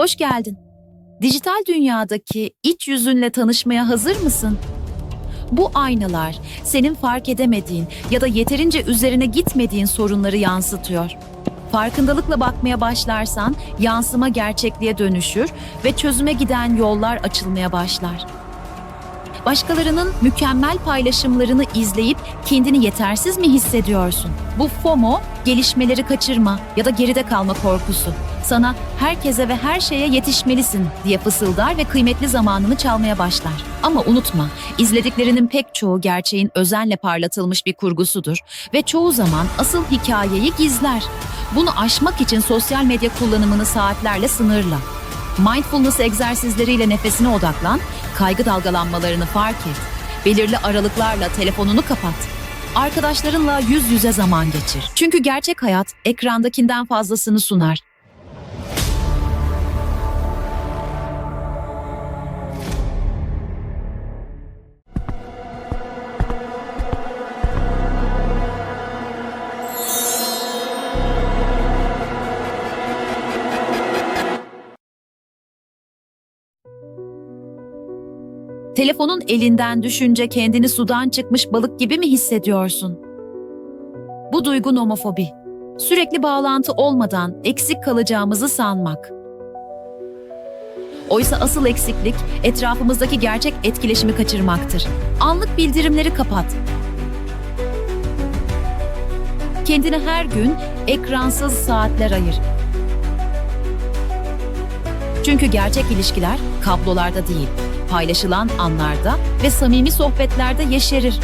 Hoş geldin. Dijital dünyadaki iç yüzünle tanışmaya hazır mısın? Bu aynalar senin fark edemediğin ya da yeterince üzerine gitmediğin sorunları yansıtıyor. Farkındalıkla bakmaya başlarsan yansıma gerçekliğe dönüşür ve çözüme giden yollar açılmaya başlar. Başkalarının mükemmel paylaşımlarını izleyip kendini yetersiz mi hissediyorsun? Bu FOMO, gelişmeleri kaçırma ya da geride kalma korkusu. Sana herkese ve her şeye yetişmelisin diye fısıldar ve kıymetli zamanını çalmaya başlar. Ama unutma, izlediklerinin pek çoğu gerçeğin özenle parlatılmış bir kurgusudur ve çoğu zaman asıl hikayeyi gizler. Bunu aşmak için sosyal medya kullanımını saatlerle sınırla. Mindfulness egzersizleriyle nefesine odaklan, kaygı dalgalanmalarını fark et. Belirli aralıklarla telefonunu kapat. Arkadaşlarınla yüz yüze zaman geçir. Çünkü gerçek hayat ekrandakinden fazlasını sunar. Telefonun elinden düşünce kendini sudan çıkmış balık gibi mi hissediyorsun? Bu duygu nomofobi. Sürekli bağlantı olmadan eksik kalacağımızı sanmak. Oysa asıl eksiklik etrafımızdaki gerçek etkileşimi kaçırmaktır. Anlık bildirimleri kapat. Kendine her gün ekransız saatler ayır. Çünkü gerçek ilişkiler kablolarda değil, paylaşılan anlarda ve samimi sohbetlerde yeşerir.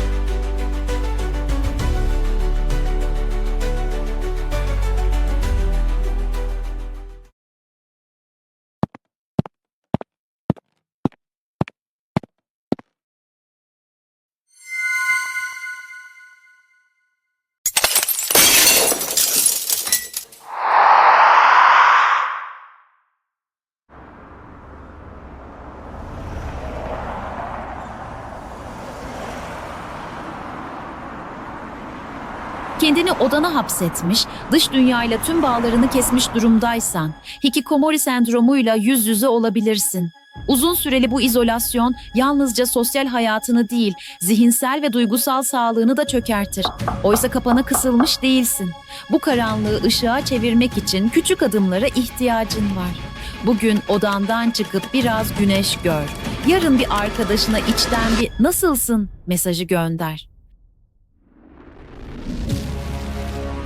Kendini odana hapsetmiş, dış dünyayla tüm bağlarını kesmiş durumdaysan, hikikomori sendromuyla yüz yüze olabilirsin. Uzun süreli bu izolasyon yalnızca sosyal hayatını değil, zihinsel ve duygusal sağlığını da çökertir. Oysa kapana kısılmış değilsin. Bu karanlığı ışığa çevirmek için küçük adımlara ihtiyacın var. Bugün odandan çıkıp biraz güneş gör. Yarın bir arkadaşına içten bir nasılsın mesajı gönder.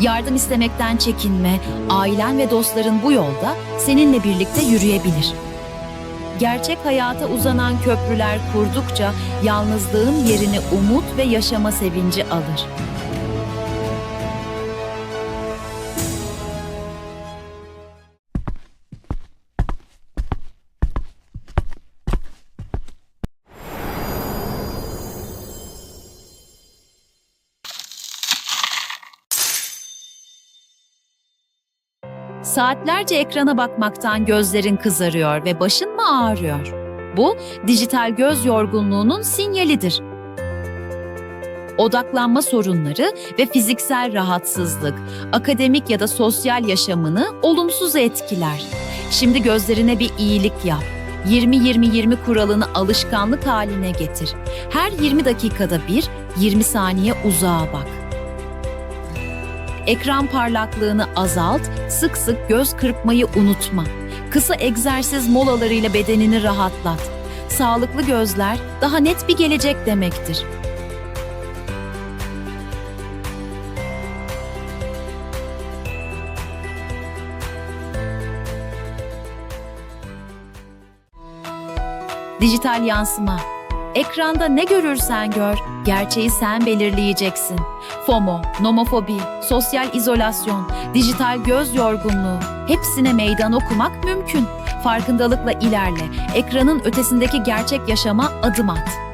Yardım istemekten çekinme, ailen ve dostların bu yolda seninle birlikte yürüyebilir. Gerçek hayata uzanan köprüler kurdukça yalnızlığın yerini umut ve yaşama sevinci alır. Saatlerce ekrana bakmaktan gözlerin kızarıyor ve başın mı ağrıyor? Bu dijital göz yorgunluğunun sinyalidir. Odaklanma sorunları ve fiziksel rahatsızlık, akademik ya da sosyal yaşamını olumsuz etkiler. Şimdi gözlerine bir iyilik yap. 20-20-20 kuralını alışkanlık haline getir. Her 20 dakikada bir 20 saniye uzağa bak. Ekran parlaklığını azalt, sık sık göz kırpmayı unutma. Kısa egzersiz molalarıyla bedenini rahatlat. Sağlıklı gözler daha net bir gelecek demektir. Dijital yansıma. Ekranda ne görürsen gör, gerçeği sen belirleyeceksin. FOMO, nomofobi, sosyal izolasyon, dijital göz yorgunluğu hepsine meydan okumak mümkün. Farkındalıkla ilerle, ekranın ötesindeki gerçek yaşama adım at.